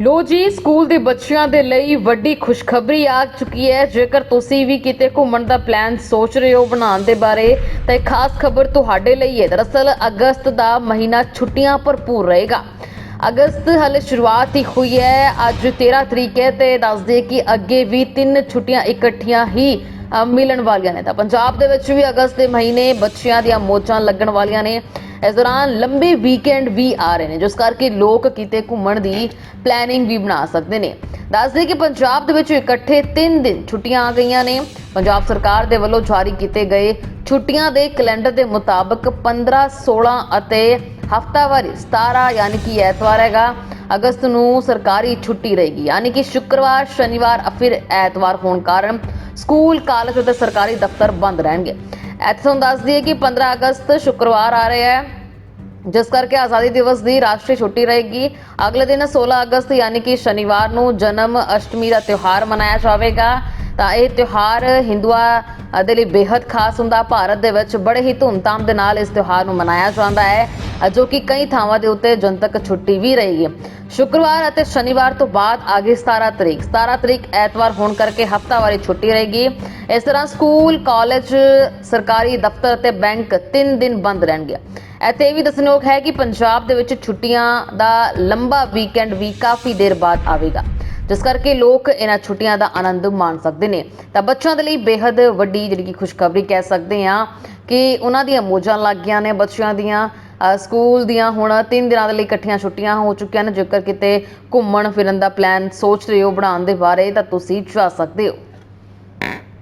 ਲੋ ਜੀ, ਸਕੂਲ ਦੇ ਬੱਚਿਆਂ ਦੇ ਲਈ ਵੱਡੀ ਖੁਸ਼ਖਬਰੀ ਆ ਚੁੱਕੀ ਹੈ। ਜੇਕਰ ਤੁਸੀਂ ਵੀ ਕਿਤੇ ਘੁੰਮਣ ਦਾ ਪਲਾਨ ਸੋਚ ਰਹੇ ਹੋ ਬਣਾਉਣ ਦੇ ਬਾਰੇ, ਤਾਂ ਇਹ ਖਾਸ ਖਬਰ ਤੁਹਾਡੇ ਲਈ ਹੈ। ਦਰਅਸਲ, ਅਗਸਤ ਦਾ ਮਹੀਨਾ ਛੁੱਟੀਆਂ ਭਰਪੂਰ ਰਹੇਗਾ। ਅਗਸਤ ਹਲੇ ਸ਼ੁਰੂਆਤ ਹੀ ਹੋਈ ਹੈ। ਅੱਜ 13 ਤਰੀਕ ਹੈ ਤੇ ਦੱਸ ਕਿ ਅੱਗੇ ਵੀ ਤਿੰਨ ਛੁੱਟੀਆਂ ਇਕੱਠੀਆਂ ਹੀ ਮਿਲਣ ਵਾਲੀਆਂ ਨੇ। ਤਾਂ ਪੰਜਾਬ ਦੇ ਵਿੱਚ ਵੀ ਅਗਸਤ ਦੇ ਮਹੀਨੇ ਬੱਚਿਆਂ ਦੀਆਂ ਮੋਜਾਂ ਲੱਗਣ ਵਾਲੀਆਂ ਨੇ। ਇਸ ਦੌਰਾਨ ਲੰਬੇ ਵੀਕਐਂਡ ਵੀ ਆ ਰਹੇ ਨੇ, ਜਿਸ ਕਰਕੇ ਲੋਕ ਕਿਤੇ ਘੁੰਮਣ ਦੀ ਪਲੈਨਿੰਗ ਵੀ ਬਣਾ ਸਕਦੇ ਨੇ। ਦੱਸਦੇ ਕਿ ਪੰਜਾਬ ਦੇ ਵਿੱਚ ਇਕੱਠੇ 3 ਦਿਨ ਛੁੱਟੀਆਂ ਆ ਗਈਆਂ ਨੇ। ਪੰਜਾਬ ਸਰਕਾਰ ਦੇ ਵੱਲੋਂ ਜਾਰੀ ਕੀਤੇ ਗਏ ਛੁੱਟੀਆਂ ਦੇ ਕੈਲੰਡਰ ਦੇ ਮੁਤਾਬਕ 15 16 ਅਤੇ ਹਫਤਾਵਾਰੀ 17 ਯਾਨੀ ਕਿ ਐਤਵਾਰ ਹੈਗਾ, ਅਗਸਤ ਨੂੰ ਸਰਕਾਰੀ ਛੁੱਟੀ ਰਹੇਗੀ। ਯਾਨੀ ਕਿ ਸ਼ੁੱਕਰਵਾਰ, ਸ਼ਨੀਵਾਰ, ਫਿਰ ਐਤਵਾਰ ਹੋਣ ਕਾਰਨ ਸਕੂਲ, ਕਾਲਜ ਅਤੇ ਸਰਕਾਰੀ ਦਫ਼ਤਰ ਬੰਦ ਰਹਿਣਗੇ। ਇੱਥੇ ਤੁਹਾਨੂੰ ਦੱਸ ਦਈਏ ਕਿ 15 ਅਗਸਤ ਸ਼ੁੱਕਰਵਾਰ ਆ ਰਿਹਾ ਹੈ। ਜਿਸ ਕਰਕੇ ਆਜ਼ਾਦੀ ਦਿਵਸ ਦੀ ਰਾਸ਼ਟਰੀ ਛੁੱਟੀ ਰਹੇਗੀ। ਅਗਲੇ ਦਿਨ 16 ਅਗਸਤ, ਯਾਨੀ ਕਿ ਸ਼ਨੀਵਾਰ ਨੂੰ ਜਨਮ ਅਸ਼ਟਮੀ ਦਾ ਤਿਉਹਾਰ ਮਨਾਇਆ ਜਾਵੇਗਾ। ਤਾਂ ਇਹ ਤਿਉਹਾਰ ਹਿੰਦੂਆਂ ਦੇ ਲਈ ਬੇहद ਖਾਸ ਹੁੰਦਾ। ਭਾਰਤ ਦੇ ਵਿੱਚ ਬੜੇ ਹੀ ਧੂਮਧਾਮ ਦੇ ਨਾਲ ਇਸ ਤਿਉਹਾਰ ਨੂੰ ਮਨਾਇਆ ਜਾਂਦਾ ਹੈ, ਜੋ ਕਿ ਕਈ ਥਾਵਾਂ ਦੇ ਉੱਤੇ ਜਨਤਕ ਛੁੱਟੀ ਵੀ ਰਹੇਗੀ। ਸ਼ੁੱਕਰਵਾਰ ਅਤੇ ਸ਼ਨੀਵਾਰ ਤੋਂ ਬਾਅਦ ਆਗੇ 17 ਤਰੀਕ। 17 ਤਰੀਕ ਐਤਵਾਰ ਹੋਣ ਕਰਕੇ ਹਫਤਾਵਾਰੀ ਛੁੱਟੀ ਰਹੇਗੀ। ਇਸ ਤਰ੍ਹਾਂ ਸਕੂਲ, ਕਾਲਜ, ਸਰਕਾਰੀ ਦਫ਼ਤਰ ਅਤੇ ਬੈਂਕ 3 ਦਿਨ ਬੰਦ ਰਹਿਣਗੇ। ਇੱਥੇ ਇਹ ਵੀ ਦੱਸਣਯੋਗ ਹੈ ਕਿ ਪੰਜਾਬ ਦੇ ਵਿੱਚ ਛੁੱਟੀਆਂ ਦਾ ਲੰਬਾ ਵੀਕਐਂਡ ਵੀ ਕਾਫੀ ਦੇਰ ਬਾਅਦ ਆਵੇਗਾ। ਜਿਸ ਕਰਕੇ ਲੋਕ ਇਹਨਾਂ ਛੁੱਟੀਆਂ ਦਾ ਆਨੰਦ ਮਾਣ ਸਕਦੇ ਨੇ। ਤਾਂ ਬੱਚਿਆਂ ਦੇ ਲਈ ਬੇहद ਵੱਡੀ ਜਿਹੜੀ ਕਿ ਖੁਸ਼ਖਬਰੀ ਕਹਿ ਸਕਦੇ ਹਾਂ ਕਿ ਉਹਨਾਂ ਦੀਆਂ ਮੋਜਾਂ ਲੱਗ ਗਈਆਂ ਨੇ ਬੱਚਿਆਂ ਦੀਆਂ। ਸਕੂਲ ਦੀਆਂ ਹੁਣ 3 ਦਿਨਾਂ ਦੇ ਲਈ ਇਕੱਠੀਆਂ ਛੁੱਟੀਆਂ ਹੋ ਚੁੱਕੀਆਂ ਨੇ। ਜੇਕਰ ਕਿਤੇ ਘੁੰਮਣ ਫਿਰਨ ਦਾ ਪਲਾਨ ਸੋਚ ਰਹੇ ਹੋ ਬਣਾਉਣ ਦੇ ਬਾਰੇ ਤਾਂ ਤੁਸੀਂ ਜਾ ਸਕਦੇ ਹੋ।